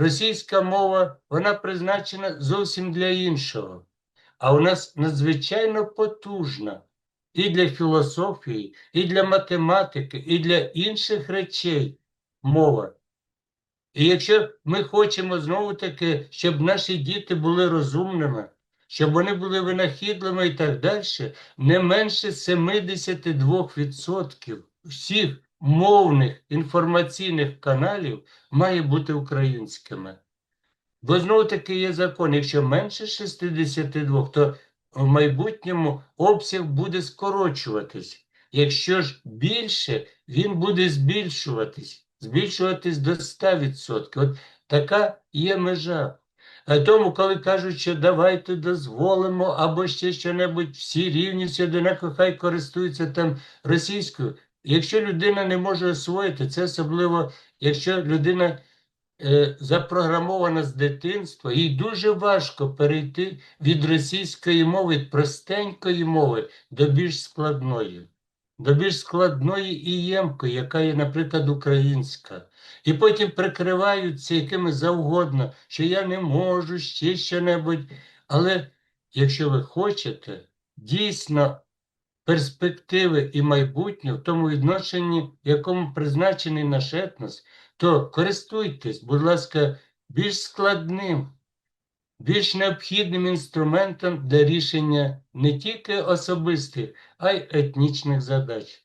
російська мова вона призначена зовсім для іншого. А у нас надзвичайно потужна і для філософії, і для математики, і для інших речей мова. І якщо ми хочемо знову таки, щоб наші діти були розумними, щоб вони були винахідливими і так далі, не менше 72% всіх мовних інформаційних каналів має бути українськими. Бо знову таки є закон, якщо менше 62, то в майбутньому обсяг буде скорочуватись. Якщо ж більше, він буде збільшуватись, збільшуватись до 100%. От така є межа. А тому, коли кажуть, що давайте дозволимо або ще що-небудь, всі рівні, всі одинаково, хай користуються там російською. Якщо людина не може освоїти, це особливо, якщо людина е, запрограмована з дитинства, їй дуже важко перейти від російської мови, від простенької мови до більш складної, до більш складної і ємкої, яка є, наприклад, українська. І потім прикриваються якими завгодно, що я не можу ще що-небудь. Але якщо ви хочете дійсно перспективи і майбутнє в тому відношенні, якому призначений наш етнос, то користуйтесь, будь ласка, більш складним, більш необхідним інструментом для рішення не тільки особистих, а й етнічних задач.